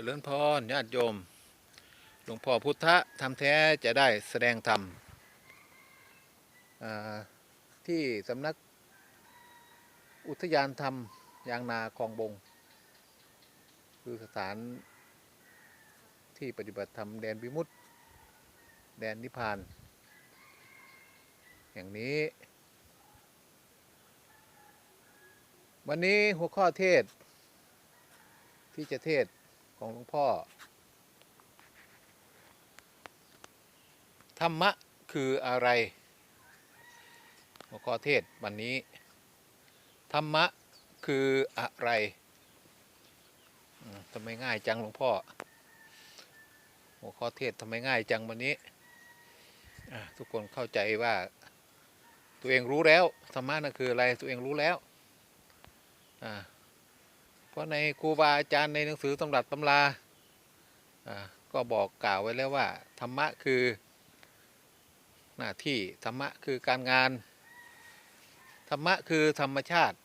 จริญพรญาติโยม หลวงพ่อพุทธะทำแท้จะได้แสดงธรรมที่สำนักอุทยานธรรมยางนาคลองบง คือสถานที่ปฏิบัติธรรมแดนวิมุตติแดนนิพพาน อย่างนี้ วันนี้หัวข้อเทศที่จะเทศ ของหลวงพ่อ ธรรมะคืออะไรหัวข้อเทศวันนี้ ธรรมะคืออะไรทำไมง่ายจังหลวงพ่อ หัวข้อเทศทำไมง่ายจังวันนี้ ทุกคนเข้าใจว่า ตัวเองรู้แล้วธรรมะนั่นคืออะไรตัวเองรู้แล้ว อ่า ราะในครูบาอาจารย์ในหนังสือตำรับตำราก็บอกกล่าวไว้แล้วว่า ธรรมะคือหน้าที่ธรรมะคือการงาน ธรรมะคือธรรมชาติ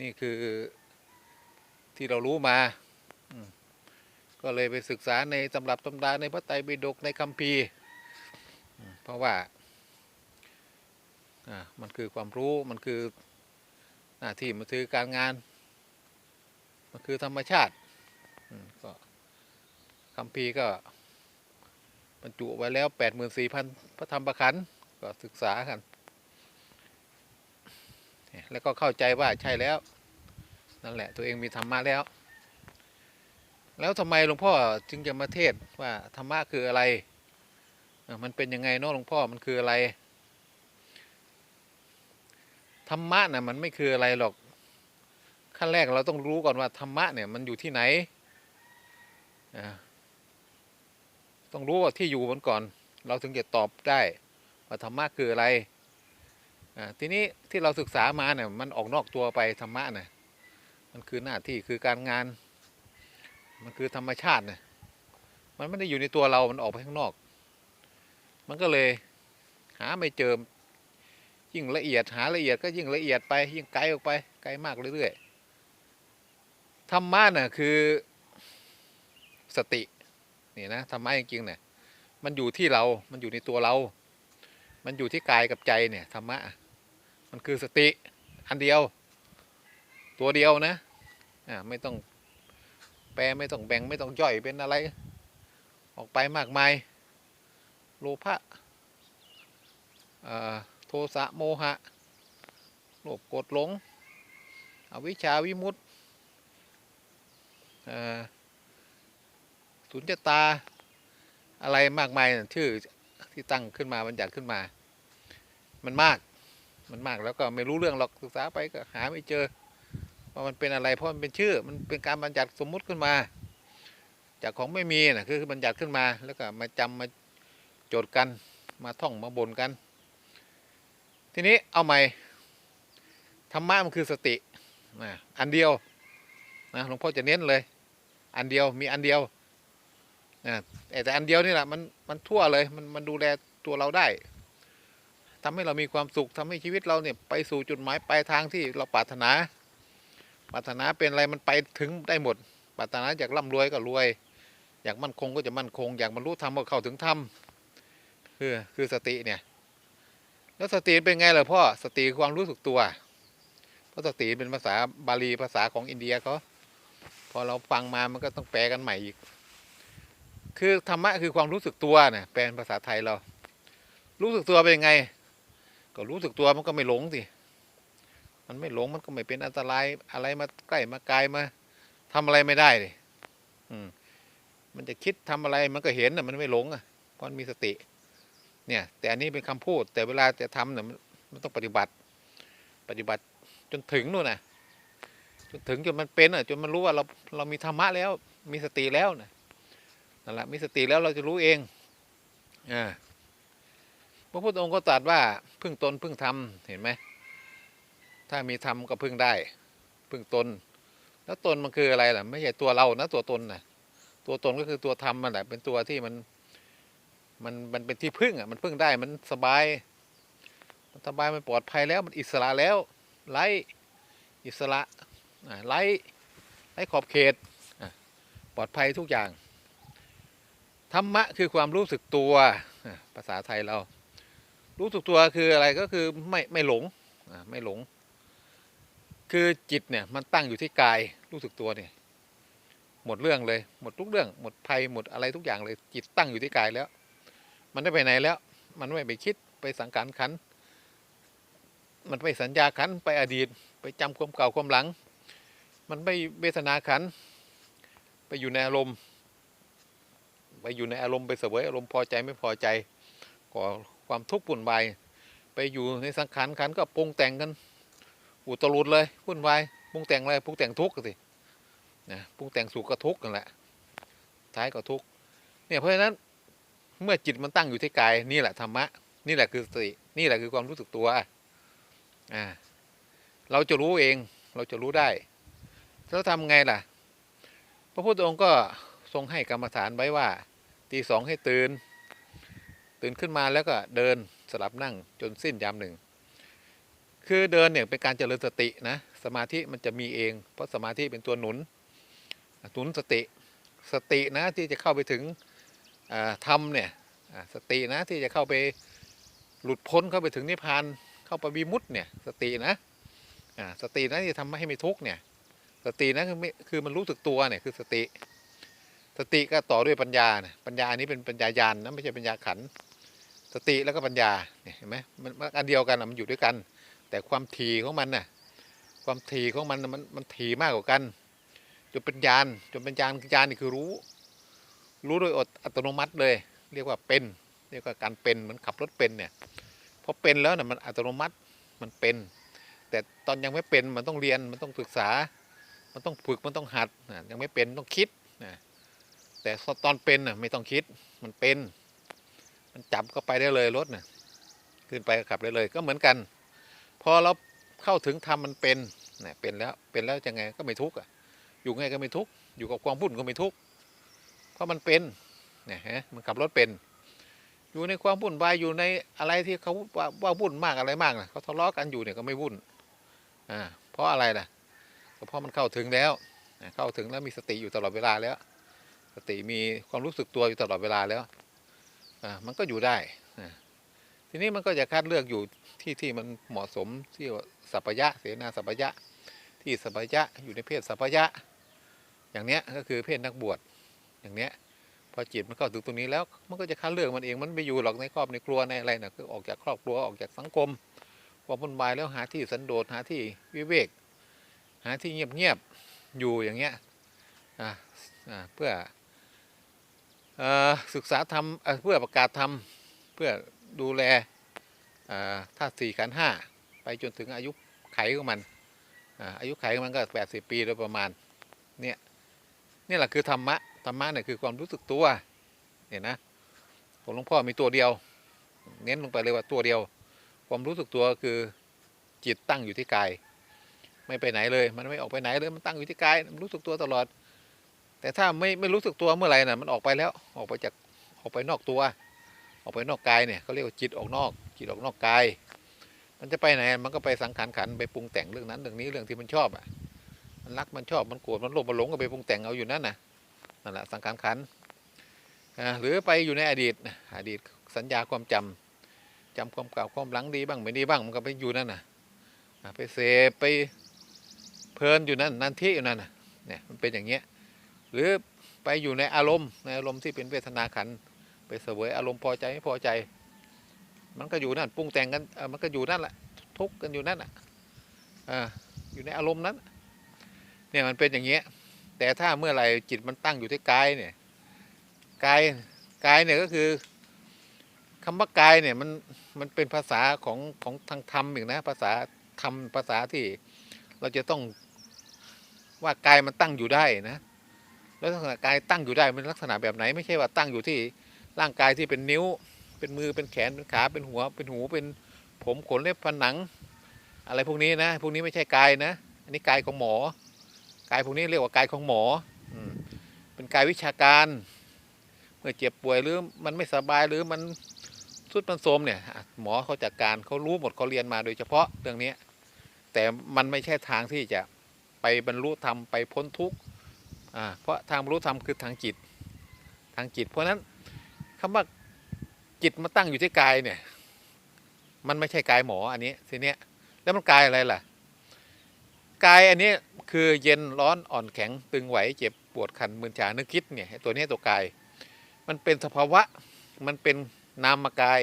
นี่คือที่เรารู้มา ก็เลยไปศึกษาในตำรับตำราในพระไตรปิฎกในคัมภีร์เพราะว่ามันคือความรู้มันคือ หน้าที่มันคือการงานมันคือธรรมชาติก็คำพีก็บรรจุไว้แล้วแปดหมื่นสี่พันพระธรรมประคันก็ศึกษากัน แล้วก็เข้าใจว่าใช่แล้ว นั่นแหละตัวเองมีธรรมะแล้ว แล้วทำไมหลวงพ่อจึงจะมาเทศว่าธรรมะคืออะไร มันเป็นยังไงเนาะหลวงพ่อมันคืออะไร ธรรมะน่ะมันไม่คืออะไรหรอก ขั้นแรกเราต้องรู้ก่อนว่าธรรมะเนี่ยมันอยู่ที่ไหน ต้องรู้ว่าที่อยู่มันก่อน เราถึงจะตอบได้ว่าธรรมะคืออะไร ทีนี้ที่เราศึกษามาเนี่ยมันออกนอกตัวไปธรรมะเนี่ยมันคือหน้าที่คือการงาน มันคือธรรมชาติเนี่ยมันไม่ได้อยู่ในตัวเรา มันออกไปข้างนอก มันก็เลยหาไม่เจอ ยิ่งละเอียดหาละเอียดก็ยิ่งละเอียดไป ยิ่งไกลออกไป ไกลมากเรื่อยๆธรรมะน่ะคือสตินี่นะธรรมะจริงๆเนี่ยมันอยู่ที่เรา มันอยู่ในตัวเรา มันอยู่ที่กายกับใจเนี่ยธรรมะ มันคือสติอันเดียว ตัวเดียวนะอ่าไม่ต้องแปลไม่ต้องแบ่งไม่ต้องย่อยเป็นอะไร ออกไปมากมาย โลภะอ่า โทสะโมหะโลภโกรธหลงอวิชชาวิมุตติสุญญตาอะไรมากมายชื่อที่ตั้งขึ้นมาบัญญัติขึ้นมา มันมากมันมากแล้วก็ไม่รู้เรื่องหรอกศึกษาไปก็หาไม่เจอว่ามันเป็นอะไรเพราะมันเป็นชื่อ มันเป็นการบัญญัติสมมุติขึ้นมา จากของไม่มีนะคือบัญญัติขึ้นมา แล้วก็มาจำมาโจทย์กันมาท่องมาบ่นกัน ทีนี้เอาใหม่ธรรมะมันคือสตินะอันเดียวนะหลวงพ่อจะเน้นเลย อันเดียวมีอันเดียวนะแต่อันเดียวนี่แหละมันมันทั่วเลยมันมันดูแลตัวเราได้ทำให้เรามีความสุขทำให้ชีวิตเราเนี่ยไปสู่จุดหมายปลายทางที่เราปรารถนาปรารถนาเป็นอะไรมันไปถึงได้หมดปรารถนาอยากร่ำรวยก็รวย อยากมั่นคงก็จะมั่นคง อยากบรรลุธรรมก็เข้าถึงธรรมคือคือสติเนี่ย แล้วสติเป็นไงล่ะพ่อสติความรู้สึกตัวเพราะสติเป็นภาษาบาลีภาษาของอินเดียเขาพอเราฟังมามันก็ต้องแปลกันใหม่อีก คือธรรมะคือความรู้สึกตัวเนี่ยแปลเป็นภาษาไทยเรา รู้สึกตัวเป็นยังไง ก็รู้สึกตัวมันก็ไม่หลงสิมันไม่หลงมันก็ไม่เป็นอันตรายอะไรมาใกล้มาไกลมาทำอะไรไม่ได้เลยอืมมันจะคิดทำอะไรมันก็เห็นน่ะมันไม่หลงอะเพราะมันมีสติ เนี่ยแต่อันนี้เป็นคำพูด แต่เวลาจะทำเนี่ยมันต้องปฏิบัติปฏิบัติจนถึงนู่นนะจนถึงจนมันเป็นอะจนมันรู้ว่าเราเรามีธรรมะแล้วมีสติแล้วนะนั่นแหละมีสติแล้วเราจะรู้เองอ่าพระพุทธองค์ก็ตรัสว่าพึ่งตนพึ่งธรรมเห็นไหมถ้ามีธรรมก็พึ่งได้ พึ่งตน แล้วตนมันคืออะไรล่ะ ไม่ใช่ตัวเรานะตัวตนน่ะตัวตนก็คือตัวธรรมมันแหละเป็นตัวที่มัน มันมันเป็นที่พึ่งอะมันพึ่งได้มันสบาย มันสบายมันปลอดภัยแล้วมันอิสระแล้วไร้อิสระไร้ไร้ขอบเขตปลอดภัยทุกอย่าง ธรรมะคือความรู้สึกตัวภาษาไทยเรา รู้สึกตัวคืออะไรก็คือไม่ไม่หลงไม่หลง คือจิตเนี่ยมันตั้งอยู่ที่กายรู้สึกตัวเนี่ยหมดเรื่องเลยหมดทุกเรื่อง หมดภัยหมดอะไรทุกอย่างเลย จิตตั้งอยู่ที่กายแล้ว มันได้ไปไหนแล้ว มันไม่ไปคิดไปสังขารขัน มันไปสัญญาขันไปอดีต ไปจำความเก่าความหลัง มันไปเวทนาขัน ไปอยู่ในอารมณ์ ไปอยู่ในอารมณ์ไปเสวยอารมณ์พอใจไม่พอใจก่อความทุกข์ปุ่นวายไปอยู่ในสังขารขันก็ปรุงแต่งกันอุตรุดเลยปุ่นวายปรุงแต่งอะไรปรุงแต่งทุกข์สินะปรุงแต่งสุขก็ทุกข์กันแหละท้ายก็ทุกข์เนี่ยเพราะฉะนั้น เมื่อจิตมันตั้งอยู่ที่กาย นี่แหละธรรมะ นี่แหละคือสติ นี่แหละคือความรู้สึกตัวอ่าเราจะรู้เอง เราจะรู้ได้แล้วทำไงล่ะ พระพุทธองค์ก็ทรงให้กรรมฐานไว้ว่า ตีสองให้ตื่น ตื่นขึ้นมาแล้วก็เดินสลับนั่งจนสิ้นยามหนึ่ง คือเดินเนี่ยเป็นการเจริญสตินะ สมาธิมันจะมีเอง เพราะสมาธิเป็นตัวหนุนหนุนสติ สตินะที่จะเข้าไปถึง อ่าธรรมเนี่ยสตินะที่จะเข้าไปหลุดพ้นเข้าไปถึงนิพพานเข้าไปวิมุตเนี่ยสตินะสตินะที่จะทำให้ไม่ทุกข์เนี่ยสตินะคือม่คือมันรู้สึกตัวเนี่ยคือสติ สติก็ต่อด้วยปัญญาเนี่ยปัญญาอันนี้เป็นปัญญายานนะไม่ใช่ปัญญาขันสติแล้วก็ปัญญาเนี่ยเห็นไหมมันมันอันเดียวกันมันอยู่ด้วยกัน แต่ความถี่ของมันน่ะความถี่ของมันมันมันถี่มากกว่ากันจนเป็นญาณจนเป็นญาณญาณนี่คือรู้ รู้โดยอัตโนมัติเลย เรียกว่าเป็นเรียกว่าการเป็นเหมันขับรถเป็นเนี่ยพอเป็นแล้วน่ะมันอัตโนมัติมันเป็น แต่ตอนยังไม่เป็นมันต้องเรียนมันต้องศึกษา มันต้องฝึกมันต้องหัดนะยังไม่เป็นต้องคิดนะแต่ตอนเป็นน่ะไม่ต้องคิดมันเป็น มันจับก็ไปได้เลยรถน่ะขึ้นไปขับได้เลยก็เหมือนกัน พอเราเข้าถึงธรรมมันเป็นนะเป็นแล้วเป็นแล้วจะไงก็ไม่ทุกข์อะอยู่ไงก็ไม่ทุกข์อยู่กับความวุ่นก็ไม่ทุกข์ เพราะมันเป็นเนี่ยฮะมันขับรถเป็น อยู่ในความวุ่นวายอยู่ในอะไรที่เขาว่าว่าวุ่นมากอะไรมากนะเขาทะเลาะกันอยู่เนี่ยก็ไม่วุ่นอ่าเพราะอะไรล่ะก็เพราะมันเข้าถึงแล้วเข้าถึงแล้วมีสติอยู่ตลอดเวลาแล้ว สติมีความรู้สึกตัวอยู่ตลอดเวลาแล้วอ่ามันก็อยู่ได้นะทีนี้มันก็จะคัดเลือกอยู่ที่ที่มันเหมาะสมที่ว่าสัพยะเสนาสัพยะ ที่สัพยะอยู่ในเพศสัพยะ อย่างเนี้ยก็คือเพศนักบวช อย่างเนี้ยพอจิตมันเข้าถึงตรงนี้แล้ว มันก็จะคัดเลือกมันเองมันไม่อยู่หรอกในครอบในครัวในอะไรนะคือออกจากครอบครัวออกจากสังคมความวุ่นวายแล้วหาที่สันโดษหาที่วิเวก หาที่เงียบๆอยู่อย่างเงี้ยอ่าเพื่ออศึกษาธรรมเพื่อประกาศธรรมเพื่อดูแลอ่าธาตุสี่ขันห้าไปจนถึงอายุไขของมันอาอายุไขของมันก็แปดสิบปีโดยประมาณเนี่ยนี่แหละคือธรรมะ รรมะเนี่ยคือความรู้สึกตัวเนี่ยนะของหลวงพ่อมีตัวเดียว เน้นลงไปเลยว่าตัวเดียว ความรู้สึกตัวคือจิตตั้งอยู่ที่กาย ไม่ไปไหนเลย มันไม่ออกไปไหนเลยมันตั้งอยู่ที่กายมันรู้สึกตัวตลอด แต่ถ้าไม่ไม่รู้สึกตัวเมื่อไหร่น่ะมันออกไปแล้วออกไปจากออกไปนอกตัว ออกไปนอกกายเนี่ยเขาเรียกว่าจิตออกนอก จิตออกนอกกาย มันจะไปไหนมันก็ไปสังขารขันไปปรุงแต่งเรื่องนั้นเรื่องนี้เรื่องที่มันชอบอะมันรักมันชอบมันโกรธมันโลภมันหลงก็ไปปรุงแต่งเอาอยู่นั่นน่ะ นั่นแหละสังขารขันหรือไปอยู่ในอดีตอดีตสัญญาความจำจำความเก่าความหลังดีบ้างไม่ดีบ้างมันก็ไปอยู่นั่นน่ะไปเสพไปเพลินอยู่นั่นนันทิอยู่นั่นนะเนี่ยมันเป็นอย่างเงี้ยหรือไปอยู่ในอารมณ์ในอารมณ์ที่เป็นเวทนาขันไปเสวยอารมณ์พอใจไม่พอใจ มันก็อยู่นั่นปรุงแต่งกันมันก็อยู่นั่นแหละทุกข์กันอยู่นั่นอะอยู่ในอารมณ์นั้นเนี่ยมันเป็นอย่างเงี้ย แต่ถ้าเมื่อไหร่จิตมันตั้งอยู่ที่กายเนี่ยกายกายเนี่ยก็คือคำว่ากายเนี่ยมันมันเป็นภาษาของของทางธรรมอีกนะภาษาธรรมภาษาที่เราจะต้องว่ากายมันตั้งอยู่ได้นะ แล้วลักษณะกายตั้งอยู่ได้เป็นลักษณะแบบไหน ไม่ใช่ว่าตั้งอยู่ที่ร่างกายที่เป็นนิ้ว เป็นมือเป็นแขนเป็นขาเป็นหัว เป็นหูเป็นผมขนเล็บฟันหนัง อะไรพวกนี้นะ พวกนี้ไม่ใช่กายนะ อันนี้กายของหมอ กายพวกนี้เรียกว่ากายของหมอเป็นกายวิชาการ เมื่อเจ็บป่วยหรือมันไม่สบายหรือมันสุดมันโทมเนี่ยหมอเขาจัดการเขารู้หมดเขาเรียนมาโดยเฉพาะเรื่องนี้แต่มันไม่ใช่ทางที่จะไปบรรลุธรรมไปพ้นทุกข์เพราะทางบรรลุธรรมคือทางจิตทางจิต เพราะนั้นคำว่าจิตมาตั้งอยู่ที่กายเนี่ย มันไม่ใช่กายหมออันนี้ทีเนี้ยแล้วมันกายอะไรล่ะ กายอันนี้คือเย็นร้อนอ่อนแข็งตึงไหวเจ็บปวดคันมึนชานึกคิดเนี่ยตัวนี้ตัวกาย มันเป็นสภาวะมันเป็นนามกาย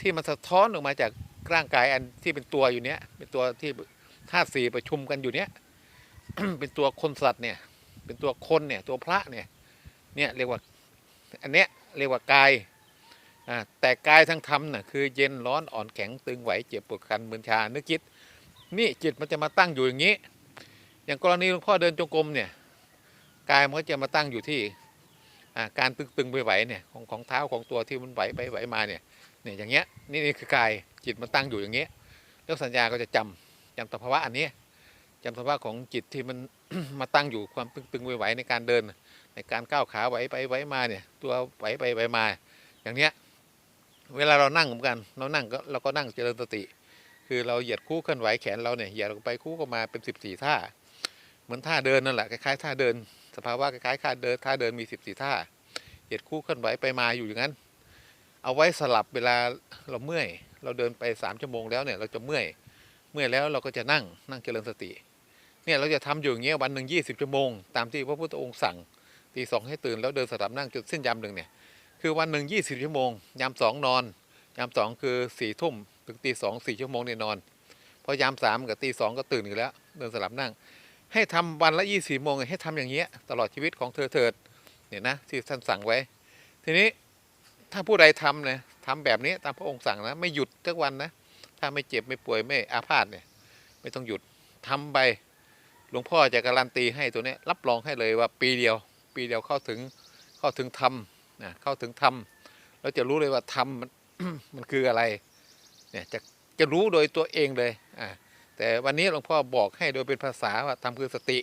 ที่มันสะท้อนออกมาจากร่างกายอันที่เป็นตัวอยู่เนี้ยเป็นตัวที่ธาตุสี่ประชุมกันอยู่เนี้ยเป็นตัวคนสัตว์เนี่ย เป็นตัวคนเนี่ยตัวพระเนี่ยเนี่ยเรียกว่าอันเนี้ยเรียกว่ากายแต่กายทั้งธรรมน่ะคือเย็นร้อนอ่อนแข็งตึงไหวเจ็บปวดคันมึนชานึกคิด นี่จิตมันจะมาตั้งอยู่อย่างนี้ อย่างกรณีหลวงพ่อเดินจงกรมเนี่ยกายมันก็จะมาตั้งอยู่ที่การตึงๆไปไหวเนี่ยของของเท้าของตัวที่มันไหวไปไหวมาเนี่ยเนี่ยอย่างเงี้ยนี่นี่คือกายจิตมันตั้งอยู่อย่างเงี้ยแล้วสัญญาก็จะจำจำสภาวะอันนี้จำสภาวะของจิตที่มันมาตั้งอยู่ความตึงๆไปไหวในการเดิน ในการก้าวขาไหวไปไหวมาเนี่ยตัวไหวไปไหวมา อย่างเนี้ยเวลาเรานั่งเหมือนกันเรานั่งก็เราก็นั่งเจริญสติ คือเราเหยียดคู่เคลื่อนไหวแขนเราเนี่ยเหยียดไปคู่ก็มาเป็นสิบสี่ท่า เหมือนท่าเดินนั่นแหละคล้ายๆท่าเดิน สภาวะคล้ายๆท่าเดินท่าเดินมีสิบสี่ท่า เหยียดคู่เคลื่อนไหวไปมาอยู่อย่างนั้น เอาไว้สลับเวลาเราเมื่อย เราเดินไปสามชั่วโมงแล้วเนี่ยเราจะเมื่อย เมื่อยแล้วเราก็จะนั่งนั่งเจริญสติ เนี่ยเราจะทำอยู่อย่างเงี้ยวันหนึ่งยี่สิบชั่วโมง ตามที่พระพุทธองค์สั่งตีสองให้ตื่นแล้วเดินสลับนั่งจนเส้นยามหนึ่งเนี่ยคือวันหนึ่งยี่สิบชั่วโมง ยามสองนอน ยามสองคือสี่ทุ่ม ถึงตีสองสี่ชั่วโมงเนี่ยนอนพอยามสามกับตีสองก็ตื่นอีกแล้ว เดินสลับนั่ง ให้ทำวันละยี่สิบโมงให้ทำอย่างเงี้ยตลอดชีวิตของเธอเถิดเนี่ยนะที่ท่านสั่งไว้ ทีนี้ถ้าผู้ใดทำเนี่ยทำแบบนี้ตามพระองค์สั่งนะไม่หยุดทุกวันนะถ้าไม่เจ็บไม่ป่วยไม่อาพาธเนี่ยไม่ต้องหยุดทำไปหลวงพ่อจะการันตีให้ตัวนี้รับรองให้เลยว่าปีเดียว ปีเดียวเข้าถึงเข้าถึงธรรมนะเข้าถึงธรรมแล้วจะรู้เลยว่าธรรมมันมันคืออะไร เนี่ยจะจะรู้โดยตัวเองเลยอ่าแต่วันนี้หลวงพ่อบอกให้โดยเป็นภาษาว่าธรรมคือสติ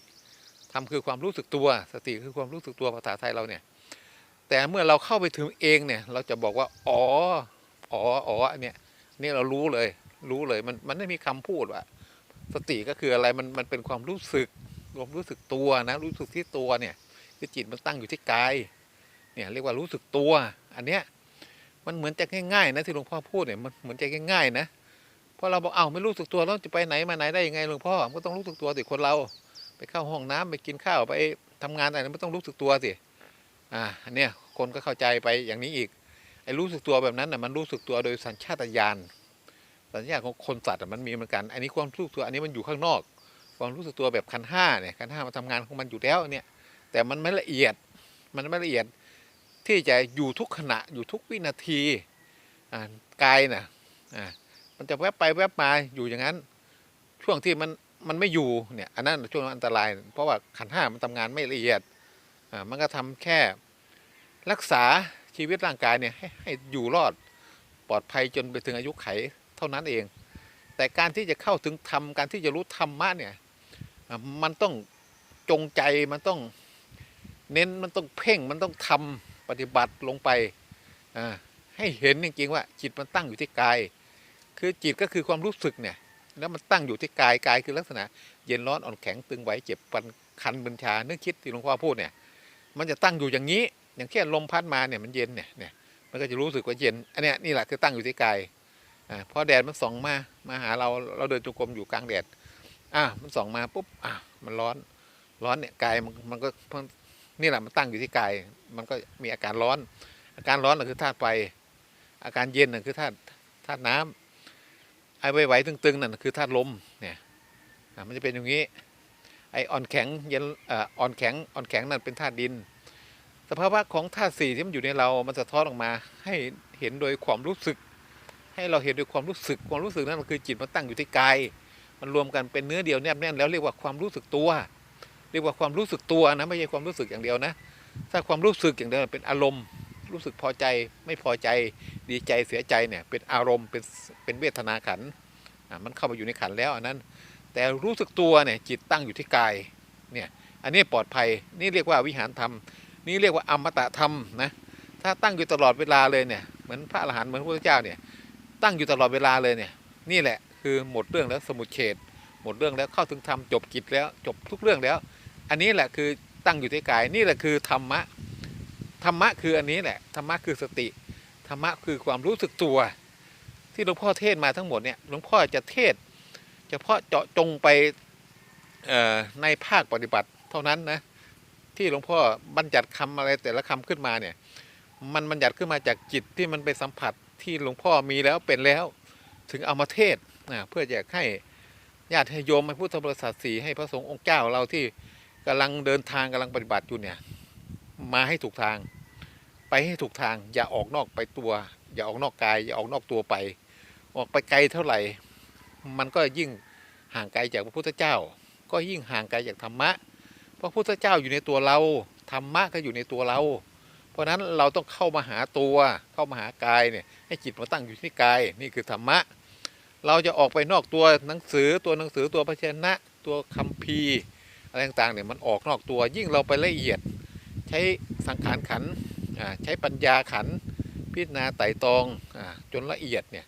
ธรรมคือความรู้สึกตัว สติคือความรู้สึกตัวภาษาไทยเราเนี่ยแต่เมื่อเราเข้าไปถึงเองเนี่ยเราจะบอกว่าอ๋ออ๋ออ๋ออเนี้ยนี่เรารู้เลยรู้เลยมันมันไม่มีคำพูดว่า สติก็คืออะไรมันมันเป็นความรู้สึกควมรู้สึกตัวนะรู้สึกที่ตัวเนี่ยคือจิตมันตั้งอยู่ที่กายเนี่ยเรียกว่ารู้สึกตัว อันเนี้ย มันเหมือนจะง่ายๆนะที่หลวงพ่อพูดเนี่ยมันเหมือนจะง่ายๆนะเพราะเราบอกเอ้าไม่รู้สึกตัวแล้วจะไปไหนมาไหนได้ยังไงหลวงพ่อมันก็ต้องรู้สึกตัวสิคนเรา ไปเข้าห้องน้ำไปกินข้าวไปทำงานอะไรไม่ต้องรู้สึกตัวสิอ่าเนี้ยคนก็เข้าใจไปอย่างนี้อีกไอ้รู้สึกตัวแบบนั้นน่ะมันรู้สึกตัวโดยสัญชาตญาณสัญญาของคนสัตว์มันมีเหมือนกัน อันนี้ความรู้สึกตัวอันนี้มันอยู่ข้างนอก ความรู้สึกตัวแบบขันห้าเนี่ยขันห้ามันทำงานของมันอยู่แล้วเนี่ย แต่มันไม่ละเอียด มันไม่ละเอียด ที่จะอยู่ทุกขณะอยู่ทุกวินาทีกายน่ะอ่ามันจะแวบไปแวบมาอยู่อย่างนั้น ช่วงที่มันมันไม่อยู่เนี่ยอันนั้นช่วงอันตราย เพราะว่าขันห้ามันทำงานไม่ละเอียดมันก็ทำแค่รักษาชีวิตร่างกายเนี่ยให้ให้อยู่รอดปลอดภัยจนไปถึงอายุไขเท่านั้นเอง แต่การที่จะเข้าถึงธรรมการที่จะรู้ธรรมะเนี่ยมันต้องจงใจมันต้องเน้นมันต้องเพ่งมันต้องทำ ปฏิบัติลงไปให้เห็นจริงๆว่าจิตมันตั้งอยู่ที่กาย คือจิตก็คือความรู้สึกเนี่ยแล้วมันตั้งอยู่ที่กายกายคือลักษณะ เย็นร้อนอ่อนแข็งตึงไหวเจ็บปันคันบัญชานึกคิดที่หลวงพ่อพูดเนี่ย มันจะตั้งอยู่อย่างนี้ อย่างแค่ลมพัดมาเนี่ยมันเย็นเนี่ยเนี่ยมันก็จะรู้สึกว่าเย็นอันเนี้ยนี่แหละคือตั้งอยู่ที่กายอ่าพอแดดมันส่องมามาหาเราเราเดินจงกรมอยู่กลางแดดอ่ามันส่องมาปุ๊บอ่ามันร้อนร้อนเนี่ยกายมันมันก็ นี่แหละมันตั้งอยู่ที่กาย มันก็มีอาการร้อน อาการร้อนน่ะคือธาตุไฟอาการเย็นน่ะคือธาตุธาตุน้ำไอ้ไหวๆตึงๆนั่นคือธาตุลมเนี่ยอ่ามันจะเป็นอย่างนี้ไออ่อนแข็งเย็นอ่าอ่อนแข็งอ่อนแข็งนั่นเป็นธาตุดิน สภาวะของธาตุสี่ที่มันอยู่ในเรา มันสะท้อนออกมา ให้เห็นโดยความรู้สึก ให้เราเห็นด้วยความรู้สึก ความรู้สึกนั้นมันคือจิตมันตั้งอยู่ที่กาย มันรวมกันเป็นเนื้อเดียวแนบแน่นแล้วเรียกว่าความรู้สึกตัว เรียกว่าความรู้สึกตัวนะไม่ใช่ความรู้สึกอย่างเดียวนะ ถ้าความรู้สึกอย่างเดียวเป็นอารมณ์ รู้สึกพอใจไม่พอใจดีใจเสียใจเนี่ยเป็นอารมณ์เป็นเป็นเวทนาขันอะมันเข้ามาอยู่ในขันแล้วอันนั้น แต่รู้สึกตัวเนี่ยจิตตั้งอยู่ที่กายเนี่ยอันนี้ปลอดภัยนี่เรียกว่าวิหารธรรม นี่เรียกว่าอมตะธรรมนะถ้าตั้งอยู่ตลอดเวลาเลยเนี่ยเหมือนพระอรหันต์เหมือนพระพุทธเจ้าเนี่ยตั้งอยู่ตลอดเวลาเลยเนี่ยนี่แหละคือหมดเรื่องแล้วสมุทเฉดหมดเรื่องแล้วเข้าถึงธรรมจบกิจแล้วจบทุกเรื่องแล้ว อันนี้แหละคือตั้งอยู่ที่กายนี่แหละคือธรรมะธรรมะคืออันนี้แหละธรรมะคือสติธรรมะคือความรู้สึกตัว ที่หลวงพ่อเทศมาทั้งหมดเนี่ยหลวงพ่อจะเทศเฉพาะเจาะจงไปในภาคปฏิบัติเท่านั้นนะที่หลวงพ่อบัญญัติคำอะไรแต่ละคำขึ้นมาเนี่ยมันบัญญัติขึ้นมาจากจิตที่มันไปสัมผัสที่หลวงพ่อมีแล้วเป็นแล้วถึงเอามาเทศนะเพื่อจะให้ญาติโยมให้พุทธบริษัทสีให้พระสงฆ์องค์เจ้าเราที่ กำลังเดินทางกำลังปฏิบัติอยู่เนี่ย มาให้ถูกทาง ไปให้ถูกทาง อย่าออกนอกไปตัว อย่าออกนอกกาย อย่าออกนอกตัวไป ออกไปไกลเท่าไหร่ มันก็ยิ่งห่างไกลจากพระพุทธเจ้า ก็ยิ่งห่างไกลจากธรรมะพระพุทธเจ้าอยู่ในตัวเราธรรมะก็อยู่ในตัวเรา เพราะฉะนั้นเราต้องเข้ามาหาตัว เข้ามาหากายเนี่ยให้จิตมาตั้งอยู่ที่กายนี่คือธรรมะ เราจะออกไปนอกตัวหนังสือตัวหนังสือตัวพระชนะ ตัวคัมภีร์ อะไรต่างๆเนี่ยมันออกนอกตัวยิ่งเราไปละเอียด ใช้สังขารขันใช้ปัญญาขัน พิจารณาไต่ตองอจนละเอียดเนี่ย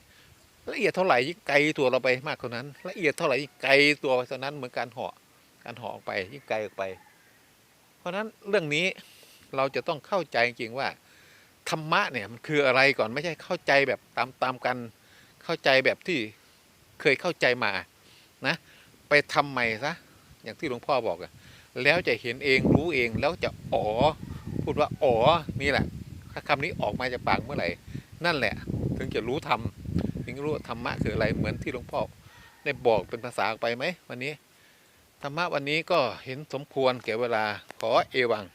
ละเอียดเท่าไหร่ยิ่งไกลตัวเราไปมากเท่านั้น ละเอียดเท่าไหร่ยิ่งไกลตัวไปเท่านั้นเหมือนการเหาะการเหาะออกไปยิ่งไกลออกไป เพราะฉะนั้นเรื่องนี้เราจะต้องเข้าใจจริงว่าธรรมะเนี่ยมันคืออะไรก่อนไม่ใช่เข้าใจแบบตามตามกัน เข้าใจแบบที่เคยเข้าใจมานะ ไปทำใหม่ซะ อย่างที่หลวงพ่อบอกอะแล้วจะเห็นเองรู้เองแล้วจะอ๋อพูดว่าอ๋อนี่แหละถ้าคำนี้ออกมาจากปากเมื่อไหร่ นั่นแหละ ถึงจะรู้ธรรมถึงรู้ธรรมะคืออะไรเหมือนที่หลวงพ่อได้บอกเป็นภาษาออกไปไหมวันนี้ธรรมะวันนี้ก็เห็นสมควรแก่เวลาขอเอวัง